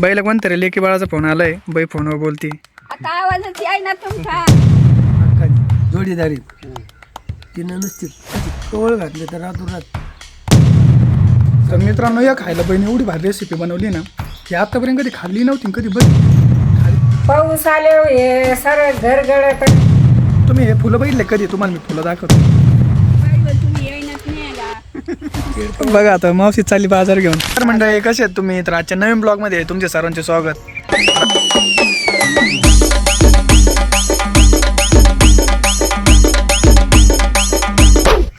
बाईला कोणतरी लेकी बाळाचा फोन आलाय. बाई फोनवर बोलती. आता आवाजच आहे ना तुमचा. जोडीदारी. तिनं नुसती कवळ घातली तर रातोरात तर मित्रांनो या खायला बहिणी एवढी भारी रेसिपी बनवली ना की आतापर्यंत कधी खाल्ली नव्हती कधी बघ पाऊस आले हे सारं घर गळत तुम्ही हे फुलं बघितले कधी? तुम्हाला मी फुलं दाखवतो. बघा आता मावशी चालली बाजार घेऊन. तर मंडळी कसे आहेत तुम्ही? तर आजच्या नवीन ब्लॉगमध्ये तुमचे सर्वांचे स्वागत.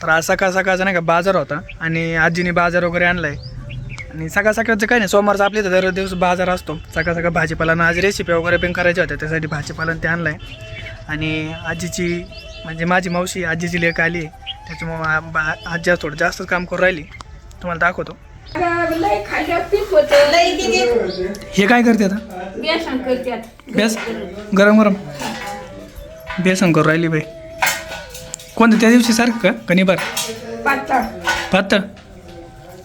तर आज सकाळ सकाळचा नाही का बाजार होता आणि आजीने बाजार वगैरे आणलाय. आणि सकाळ सकाळचं काही नाही सोमवारचा आपल्या दर दिवस बाजार असतो. सकाळ सकाळ भाजीपाला आज रेसिपी वगैरे पण करायच्या होत्या त्यासाठी भाजीपाला ते आणलाय. आणि आजीची म्हणजे माझी मावशी आजीची लेख आली आहे. त्याच्यामुळं बा- आज थोडं जास्तच काम करून राहिली. तुम्हाला दाखवतो. हे काय करते आता? बेसन करतात बेस? गरम गरम. बेसन करून राहिली बाई. कोणतं? त्या दिवशी सारखं का? कणी बार? पातळ? पातळ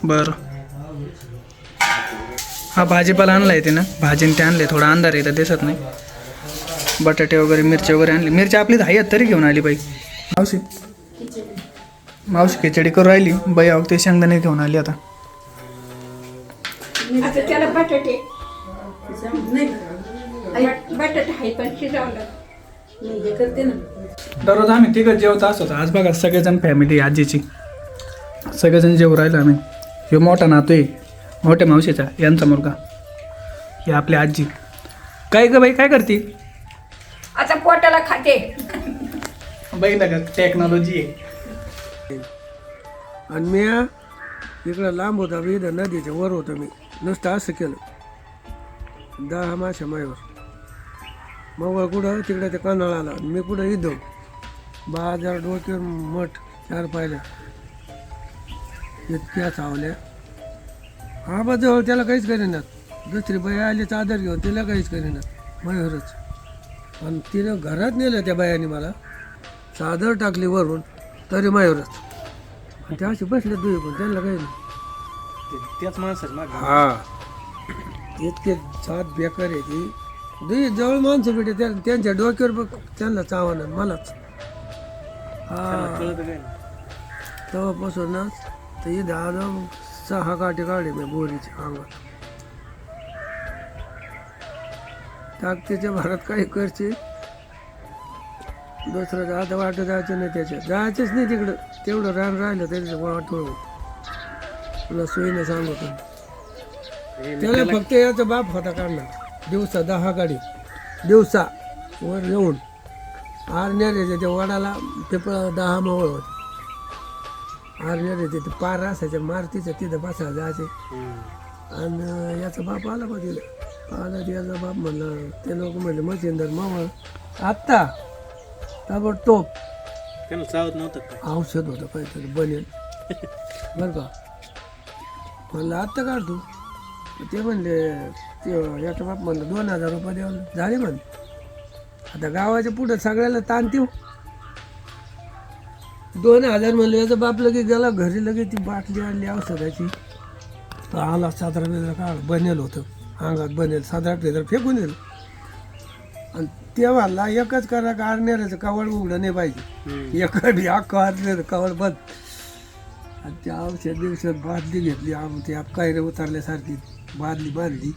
बरं. हा भाजीपाला आणला आहे ना भाजीने ते आणले थोडा अंधार आहे तर दिसत नाही. बटाटे वगैरे मिरची वगैरे आणली. मिरची आपली धाई आहेत तरी घेऊन आली बाई. मावशी. मावशी खिचडी करून राहिली. बाई अहो ते शेंगदाणे घेऊन आली आता. आता त्याला बटाटे. बटाटे आहे पण शिजवलं. दररोज आम्ही तिघं जेवत असतो. आज बघा सगळेजण फॅमिली आजीची. सगळेजण जेवू राहिलो आम्ही. ह्यो मोठा नातू आहे. मोठ्या मावशीचा यांचा मुलगा. ही आपली आजी. काय ग बाई काय करते? आता पोटाला खाते. बाई ना टेक्नॉलॉजी आहे. आणि मी इकडं लांब होता मी इथं नदीच्या वर होतो मी. नुसतं असं केलं. दहा माशा मायावर. मग कुठं? तिकडे ते कनाळाला मी कुठं इथं बाजार डोक्यावर मठ चार पाहिल्या इतक्या चावल्या हा बा जवळ त्याला काहीच करेनात. दुसरी बाई आली चादर घेऊन तिला काहीच करेनात. मयूरच. आणि तिनं घरात नेलं त्या बायाने मला. चादर टाकली वरून तरी मयूरच. आणि त्या अशी बसले दुई पण त्यांना काही नाही. हा. इतके सात बेकार आहे ती. दुई जवळ माणसं भेटे त्या त्यांच्या डोक्यावर बघ त्यांना चावण मलाच. हा. तेव्हापासून ना तर इथं आलो सहा काठी काढे मी बोरीची अंगात. ताकदीच्या भरात काही करचे दुसरं आता वाटत जायचं नाही त्याच्यात. जायचंच नाही तिकडं. तेवढं रान राहिलं तरी वाटवलं तुला सोयीने सांगतो. त्याला फक्त याचा बाप होता काढणार. दिवसा दहा गाडी. दिवसा वर येऊन आरण्यारे त्या वडाला पिपळा दहा मावळ होते. आरण्यारे तिथे पार असायच्या मारतीचं तिथं बसायला जायचे. आणि याचा बाप आला बा तिला आला याचा बाप म्हणलं ते लोक म्हणले मचिंदर मावळ आत्ता ताबडतोब त्यांना चावत नव्हतं काय औषध होतं काहीतरी बनेल बरं का? म्हणलं आत्ता काढ तू. ते म्हणले ते याचं बाप म्हणलं दोन हजार रुपये देऊन झाले म्हण. आता गावाच्या पुढं सगळ्याला ताण देऊ. दोन हजार म्हणलं याचा बाप लगे गेला घरी लगे ती बाटली आणली औषधाची. आला साधारा बिजरा काढ बनेल होतं. अंगात बनेल साधारा बिजरा फेकून दिलं. ते म्हणला एकच करा का आरण्याचं कवळ उघडं नाही पाहिजे. एकच अख्खं आरण्याचं कवळ बंद. आणि त्या औषध दिवसात बादली घेतली आम ती कायरे उतरल्यासारखी बादली बांधली.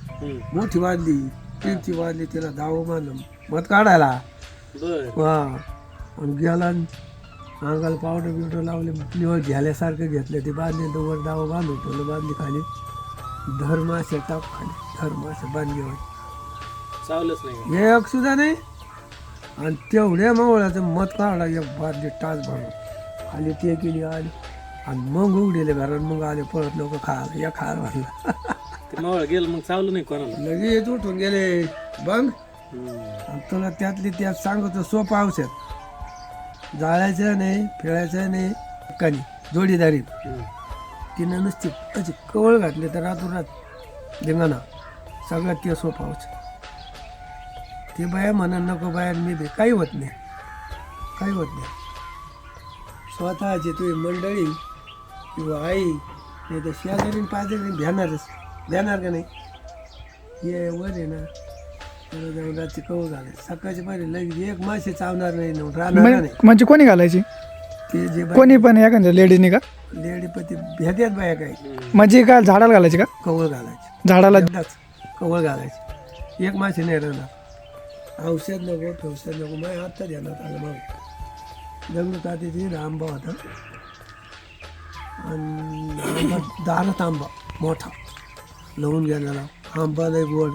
मोठी बांधली तीनची बांधली तिला दावं बांधलं मत काढायला. हा. आणि गेला अंगाला पावडर बिवडर लावले निवड घ्याल्यासारखं घेतलं ते बांधले तर वर दावं बांधून ठेवलं बांधली खाली. धर्माशा टाक खाली धर्माशा बांधली वर चावलंच नाही एक सुद्धा नाही. आणि तेवढ्या मावळ्याचं मत काढला एक बादली टाच भरून. आली ते केली आली आणि मग उघडले घरात मग आले परत लोक खायला या खायला म्हणलं. ते मावळ गेलं मग चावलं नाही कोणाला. लगेच उठून गेले बंग. आणि तुला त्यातली त्यात सांगतो सोपं औषध. जाळायचं नाही फिरायचं नाही कणी जोडीदारी. तिनं नुसती अशी कवळ घातली तर रातोरात धिंगाणा. सगळ्यात ते सोपं औषध. ते बाया म्हणा नको बाया मी बी काही होत नाही. काही होत नाही. स्वतःची तुझी मंडळी किंवा आई नाही तर शेजारी पाजारी भेणारच. देणार का नाही? हे वर आहे ना त्याला जाऊन रात्री कवळ घालाय सकाळच्या पाहिजे लगेच एक मासे चावणार नाही ना राहणार म्हण- नाही. म्हणजे कोणी घालायची? ते जे कोणी पण एखाद्या लेडीजनी का? लेडीपती भेट्यात बाया काय म्हणजे काय झाडाला घालायची का? कवळ घालायचे. झाडाला कवळ घालायचे. एक मासे नाही राहणार. औषध नको औषध नको. मग आत्ता ध्यानात आलं मग दगड तिथे आंबा होता. आणि आंबा दारात आंबा मोठा. लावून गेलेला आंबा लय गोड.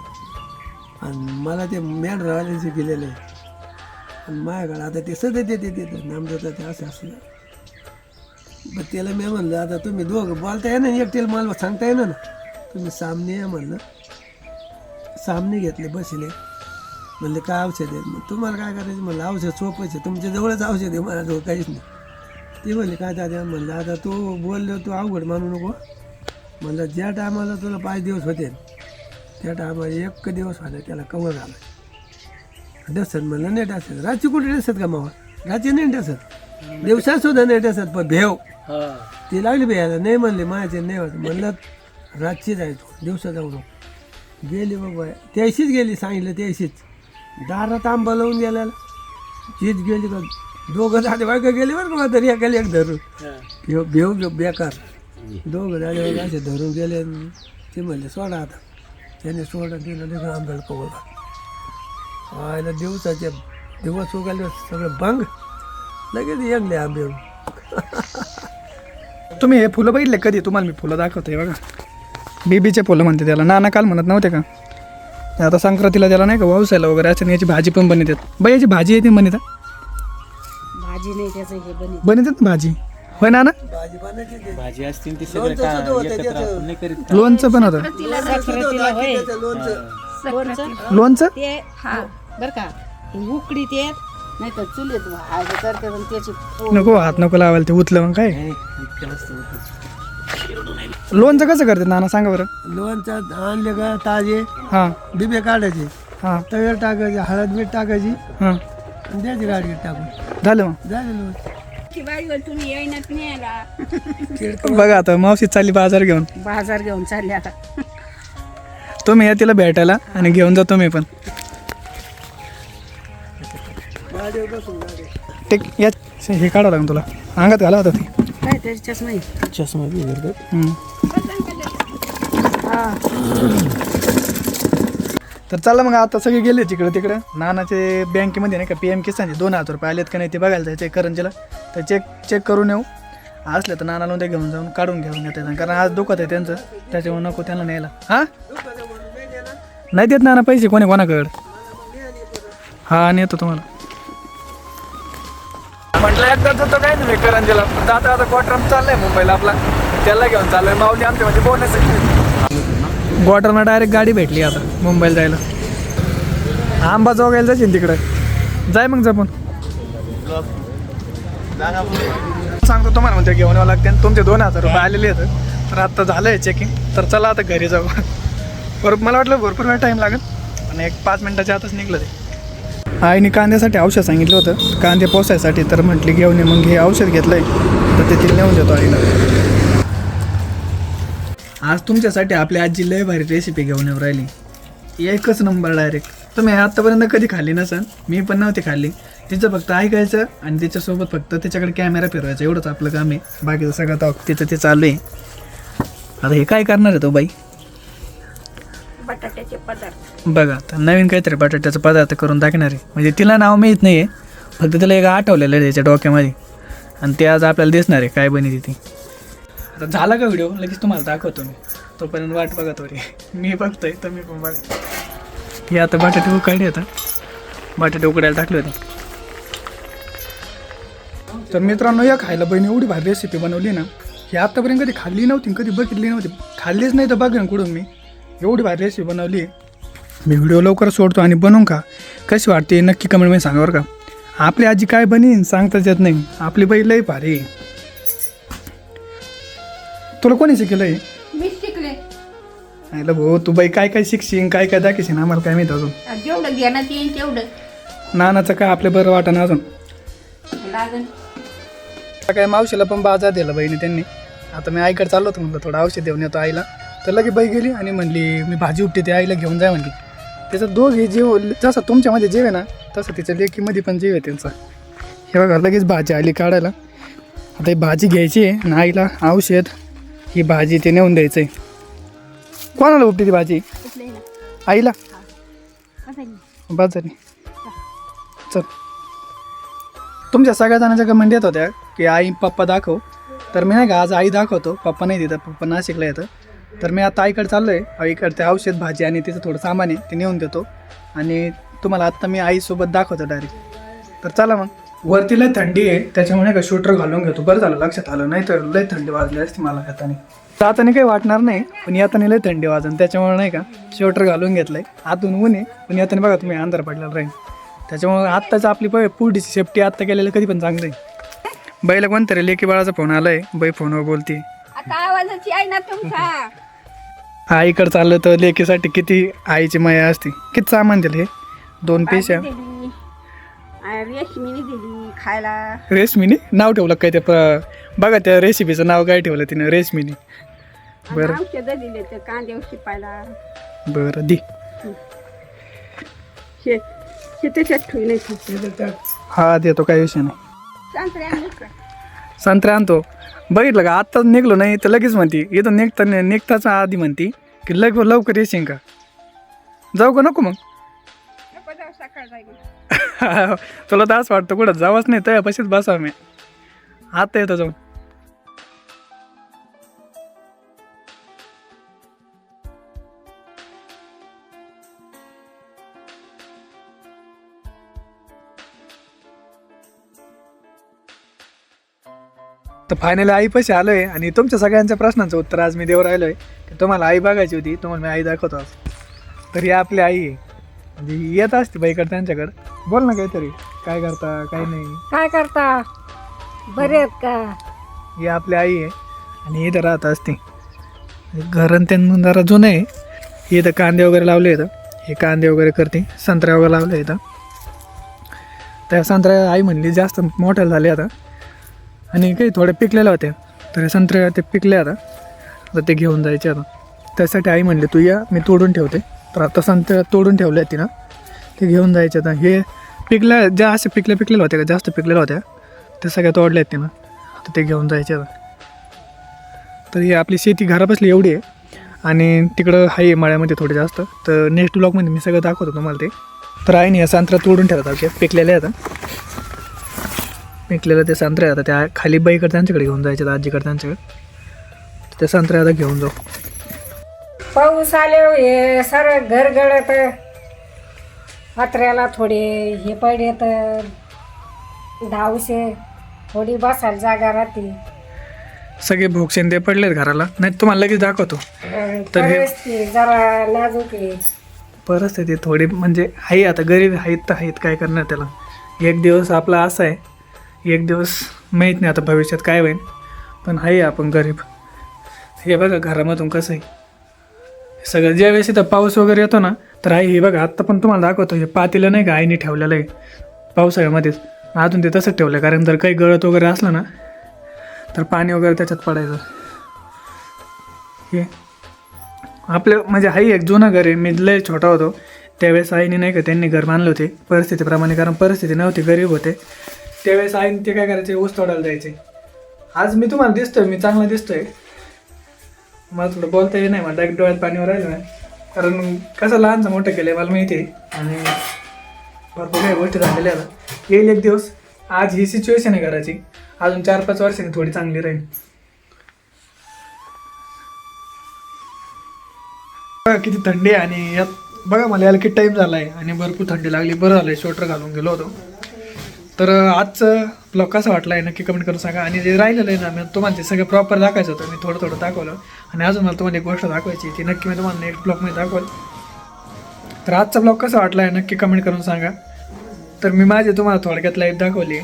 आणि मला ते मॅन गेलेलं गेलेले आणि माझ्याकडे आता ते सध्या देते देते. नामदेवता ते असं असलं मग त्याला मी म्हणलं आता तुम्ही दोघं बोलता येणार ना एकटेल मला सांगता येणार ना. तुम्ही सामने या म्हणलं. सामने घेतले बसले. म्हणले काय औषध आहे? मग तुम्हाला काय करायचं? म्हणलं औषध आहे तुमच्या जवळच औषध आहे माझ्याजवळ काहीच नाही. ते म्हणले काय दादा? म्हणलं आता तू बोललो तू अवघड मानू नको. म्हणलं ज्या टायमाला तुला पाच दिवस होते त्या टायमाला एक दिवस होता त्याला कवर झाला. डसत म्हणलं नाही डसत. रात्री कुठे डसत का मावा? रात्री नाही डसत. दिवसात सुद्धा नाही डसत पण भेव. हा. ती लागली भ्यायला नाही म्हणले माझ्याचे नाही होत. म्हणलं रातची जायचो दिवसा जाऊ नको. गेली बघ बाय त्याशीच गेली सांगितलं त्याशीच. दारात आंबा लावून गेल्याला तीच गेली का दोघं झाले बायका गेली बरं का तरी एकाला एक धरून. भेव भेव भेव बेकार. दोघं झाले बघ असे धरून गेले ते म्हणले सोडा आता. त्याने सोडा दिलं लगेच आंब्याला कवळ आयला दिवसाचे दिवस उगाले सगळं बंग. लगेच एकले आंबे. तुम्ही हे फुलं बघितले कधी? तुम्हाला मी फुलं दाखवते बघा. बीबीचे फुलं म्हणते त्याला. नाना काल म्हणत नव्हते का? आता संक्रांतीला त्याला नाही का वावसायला वगैरे असं याची भाजी पण बनवतात. बाई याची भाजी येते बनवता? भाजी नाही त्याचं हे बनी बनवतात ना भाजी? होय ना ना? भाजी असतील ती. सगळं लोणचं सुद्धा का होतं एकत्र त्याचं. आपण नाही करीत. लोणचं पण होतं. साखरेला होय. त्याचं लोणचं. लोणचं? लोणचं? ते हा बर का. हे उकडीत येत नाही तर चुलीत भाजी करते पण त्याची पोळी. नको हात नको लावायला ते उतलं मग काय? नाही, इतकं नसतं होतं. लोणचं कसं करतात नाना सांगा बरं. लोणचं आणले का ताजे हां. बिबे काढायचे. हां. तव्यावर टाकायचे हळद मीठ टाकायची. हां. आणि द्यायची गाडीत टाकून. झालं मग? झाले लोणचं तुम्ही येईनात बघा आता मावशी चालली बाजार घेऊन. बाजार घेऊन चालले आता. तुम्ही या तिला भेटायला आणि घेऊन जा तुम्ही पण. टेक या. हे काढावं लागेल तुला. अंगात घाला होता ते. काय त्याच्याच नाही चष्मा बी करतात. तर चला मग आता सगळे गेले तिकडे तिकडे. नानाचे बँकेमध्ये नाही का पी एम किसानचे दोन हजार रुपये आलेत का नाही ते बघायला जायचे करंजीला. तर चेक चेक करून येऊ. असले तर नानाला ते घेऊन जाऊन काढून घेऊन येतात कारण आज दुखत आहे त्यांचं. त्याच्यामुळे नको त्यांना न्यायला. हां? नाही देत नाना पैसे कोणी कोणाकडं? हा नेतो तुम्हाला. म्हटलं एकदा जातो काय नाही करंजीला. आता आता क्वार्टर चाललाय मुंबईला आपला. त्याला घेऊन चाललोय. माऊली आमच्या म्हणजे बोनस क्वार्टरला डायरेक्ट गाडी भेटली आता मुंबईला जायला. आंबा जोगायला जाशील तिकडे. जाय मग जपून. सांगतो तुम्हाला म्हणते घेऊन यावं लागते. आणि तुमचे दोन हजार रुपये आलेले आहेत. तर आता झालंय चेकिंग तर चला आता घरी जाऊ. बरोबर मला वाटलं भरपूर वेळ टाईम लागेल. आणि एक पाच मिनिटाच्या आतच निघलं ते. आईने कांद्यासाठी औषध सांगितलं होतं. कांदे पोसायसाठी तर म्हटली घेऊन ये. मग हे औषध घेतलं आहे तर ते नेऊन देतो आईला. आज तुमच्यासाठी आपली आजी लय भारी रेसिपी घेऊन येऊ राहिली. एकच नंबर डायरेक्ट तुम्ही आत्तापर्यंत कधी खाल्ली नसन? मी पण नव्हती खाल्ली. तिचं फक्त ऐकायचं आणि तिच्यासोबत फक्त त्याच्याकडे कॅमेरा फिरवायचा. एवढंच आपलं काम आहे. बाकीचं सगळं तर तिचं ते चालू आहे. आता हे काय करणार आहे तो बाई? बटाट्याचे पदार्थ. बघा आता नवीन काहीतरी बटाट्याचा पदार्थ करून टाकणार आहे. म्हणजे तिला नाव माहीत नाही आहे फक्त तिला एक आठवलेलं आहे त्याच्या डोक्यामध्ये. आणि ते आज आपल्याला दिसणार आहे काय बनी ती. आता झाला का व्हिडिओ? लगेच तुम्हाला दाखवतो मी. तोपर्यंत वाट बघा थोडी. मी बघतोय तर मी पण बघा. हे आता बटाटे उकाळले आता. बटाटे उकडायला टाकले होते. तर मित्रांनो या खायला बहिणी एवढी भारी रेसिपी बनवली ना ही आत्तापर्यंत कधी खाल्ली नव्हती कधी बघितली नव्हती. खाल्लीच नाही तर बघेन कुठून मी. एवढी भारी रेसिपी बनवली. मी व्हिडिओ लवकर सोडतो आणि बनवून का कशी वाटते नक्की कमेंटमध्ये सांगा बरं का. आपली आजी काय बनीन सांगताच येत नाही. आपली बाई लई भारी. तुला कोणी शिकलं आहे मी शिकले आयला भाऊ तू बाई काय काय शिकशील काय काय दाखवशील आम्हाला काय माहिती अजून. जेवढं घेण्यात येईल तेवढं. नानाचं काय आपलं बरं वाटणं अजून. लागन काय मावशीला पण बाजार दिला बहिणी त्यांनी. आता मी आईकडे चाललो होतो म्हटलं थोडं औषध देऊन येतो आईला. तर लगे बाई गेली आणि म्हणली मी भाजी उपटे ते आईला घेऊन जाय म्हणली. त्याचं दोघे जीव जसं तुमच्यामध्ये जीव आहे ना तसं तिच्या लेकीमध्ये पण जीव आहे त्यांचा. हे बघा लगेच भाजी आली काढायला. आता ही भाजी घ्यायची आहे आणि आईला औषध ही भाजी ते नेऊन द्यायचं आहे कोणाला उपटी ती भाजी? आईला? बाजारी. चल. तुमच्या सगळ्या जणांच्या कमेंट येत होत्या की आई पप्पा दाखव. तर मी नाही का आज आई दाखवतो. पप्पा नाही देतात पप्पा नाशिकला येतं. तर मी आता आईकडे चाललो आहे आईकडे ते औषध भाजी आणि तिचं थोडं सामान आहे ते नेऊन देतो. आणि तुम्हाला आत्ता मी आईसोबत दाखवतो डायरेक्ट तर चला मग. वरती लय थंडी आहे त्याच्यामुळे का शूटर घालून घेतो. बरं झालं लक्षात आलं. नाही तर लय थंडी वाजली असती मला येताना जाताना काही वाटणार नाही पण येताना लय थंडी वाजन. त्याच्यामुळे नाही का शूटर घालून घेतलंय. आतून ऊन आहे पण येताना बघा तुम्ही अंधार पडलेला राहील. त्याच्यामुळे आत्ताच आपली प पुढची सेफ्टी आत्ता केलेलं कधी पण चांगलं आहे बाईला कोणतरी लेकी बाळाचा फोन आलाय बाई फोनवर बोलते. आवाजाची आहे ना तुमचा. आईकडे चाललं तर लेकीसाठी किती आईची माया असते. किती सामान दिलं? हे दोन पिशा दिली आ, रेशमीने दिली खायला. रेशमीने? नाव ठेवलं काय ते? बघा त्या रेसिपीचं नाव काय ठेवलं तिनं रेशमीने. आणि बरं. औषधं दिले तर कांदे शिपायला. बरं दी. हे देतो काही विषय नाही. संत्र्या संत्रे आणतो. बघितलं का? आत्ताच निघलो नाही तर लगेच म्हणती इथं निघता निघताच आधी म्हणती की लग लवकर येशील का? जाऊ का नको मग? तुला तर असं वाटतं कुठं जावंच नाही त्या पशीच बसा मी. आता येतो जाऊन. तर फायनली आई पैसे आलोय आणि तुमच्या सगळ्यांच्या प्रश्नांचं उत्तर आज मी देऊ राहिलोय. की तुम्हाला आई बघायची होती तुम्हाला मी आई दाखवतो तर ही आपली आई आहे. म्हणजे ही येत असते बाईकडे त्यांच्याकडे. बोल ना काहीतरी काय करता काय नाही? काय करता? बरे आहेत का? ही आपली आई आहे आणि इथं राहत असते. घरण त्यांना जरा जुनं आहे. ही इथं कांदे वगैरे लावले इथं हे कांदे वगैरे करते. संत्र्या वगैरे लावले इथं त्या संत्र्या आई म्हणली जास्त मोठ्या झाल्या आता. आणि काही थोड्या पिकलेल्या होत्या. तर हे संत्र्या ते पिकले आता. आता ते घेऊन जायचे आता. त्यासाठी आई म्हणली तू या मी तोडून ठेवते. तर आता संत्र्या तोडून ठेवल्या आहेत तिनं. ते घेऊन जायचे आता. हे पिकल्या ज्या असे पिकल्या पिकलेल्या होत्या का जास्त पिकलेल्या होत्या त्या सगळ्या तोडल्या आहेत तिनं. तर ते घेऊन जायचे आता. तर ही आपली शेती घरापासली एवढी आहे. आणि तिकडं आहे मळ्यामध्ये थोडे जास्त. तर नेक्स्ट ब्लॉगमध्ये मी सगळं दाखवतो तुम्हाला ते. तर आईने या संत्रा तोडून ठेवतात आपल्या पिकलेले आता. पिकलेलं ते संत्रे आता त्या खाली बाईकडे त्यांच्याकडे घेऊन जायचे आजीकडे त्यांच्याकडे. ते संत्रे आता घेऊन जाऊ. पाऊस आले हे सारं घर गळत पत्र्याला थोडे हे पडे तर धावशे थोडी बसायला जागा राहते. सगळे भोगसेन ते पडलेत घराला. नाही तुम्हाला लगेच दाखवतो. तर हे- जरा नाजूक परिस्थिती थोडी म्हणजे आहे आता गरीब आहेत तर आहेत काय करणार त्याला? एक दिवस आपला असा आहे. एक दिवस माहीत नाही आता भविष्यात काय होईल पण आहे आपण गरीब. हे बघा घरामधून कसं आहे. सगळं ज्यावेळेस इथं पाऊस वगैरे येतो ना तर आई हे बघा आत्ता पण तुम्हाला दाखवतो हे पातीलं नाही का आईने ठेवलेलं आहे पावसाळ्यामध्येच. अजून ते तसंच ठेवलं कारण जर काही गळत वगैरे असलं ना तर पाणी वगैरे त्याच्यात पडायचं. हे आपलं म्हणजे आई एक जुनं घर आहे मी लय छोटा होतो त्यावेळेस आईने नाही का त्यांनी घर मानले होते परिस्थितीप्रमाणे कारण परिस्थिती नव्हती गरीब होते. त्यावेळेस आईन ते काय करायचे? ऊस तोडायला जायचे. आज मी तुम्हाला दिसतोय मी चांगला दिसतोय. मला थोडं बोलता येत नाही मला डायरेक्ट डोळ्यात पाणीवर राहिलं नाही कारण कसं लहानचं मोठं केलं आहे मला माहिती आहे आणि भरपूर काही गोष्टी झालेल्या आता येईल एक दिवस आज ही सिच्युएशन आहे घराची. अजून चार पाच वर्षांनी थोडी चांगली राहील. बघा किती थंडी आहे आणि यात बघा मला यायला किती टाईम झाला आहे आणि भरपूर थंडी लागली. बरं झालं स्वेटर घालून गेलो होतो. तर आजचं ब्लॉग कसा वाटला आहे नक्की कमेंट करून सांगा. आणि जे राहिलेलं आहे ना मी तुम्हाला ते सगळं प्रॉपर दाखवायचं होतं मी थोडं थोडं दाखवलं. आणि अजून मला तुम्हाला एक गोष्ट दाखवायची ती नक्की मी तुम्हाला नेक्स्ट ब्लॉगमध्ये दाखवल. तर आजचा ब्लॉग कसा वाटला आहे नक्की कमेंट करून सांगा. तर मी माझी तुम्हाला थोडक्यात लाईफ दाखवली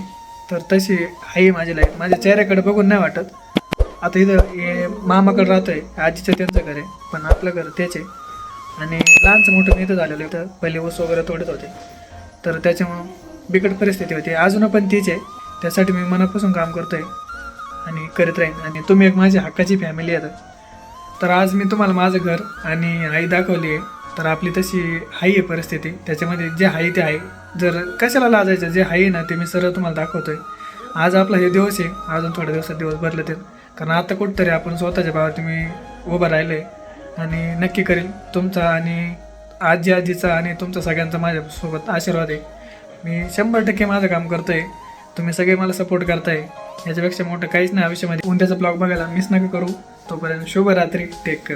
तर तशी आहे माझी लाईफ माझ्या चेहऱ्याकडे बघून नाही वाटत. आता इथं हे मामाकडे आहे आजीचं त्यांचं घर आहे पण आपलं घर त्याचे आहे. आणि लहानचं मोठं मी इथं झालेलं होतं पहिले ऊस वगैरे तोडत होते. तर त्याच्यामुळं बिकट परिस्थिती होती. अजून पण तीच आहे. त्यासाठी मी मनापासून काम करतोय आणि करीत राहीन. आणि तुम्ही एक माझी हक्काची फॅमिली आहे तर आज मी तुम्हाला माझं घर आणि आई दाखवली आहे. तर आपली तशी हाई आहे परिस्थिती. त्याच्यामध्ये जे आहे ते आहे. जर कशाला लाजायचं? जे आहे ना ते मी सरळ तुम्हाला दाखवतोय. आज आपला हे दिवस आहे. अजून थोड्या दिवसात दिवस बदलतील कारण आता कुठंतरी आपण स्वतःच्या भावात मी उभं राहिलो आहे आणि नक्की करेल तुमचा आणि आजी आजीचा आणि तुमचा सगळ्यांचा माझ्यासोबत आशीर्वाद आहे. मी शंभर टक्के माझं काम करतोय. तुम्ही सगळे मला सपोर्ट करताय. याच्यापेक्षा मोठं काहीच नाही आयुष्यामध्ये. उद्याचा ब्लॉग बघायला मिस नका करू. तोपर्यंत शुभरात्री. टेक कर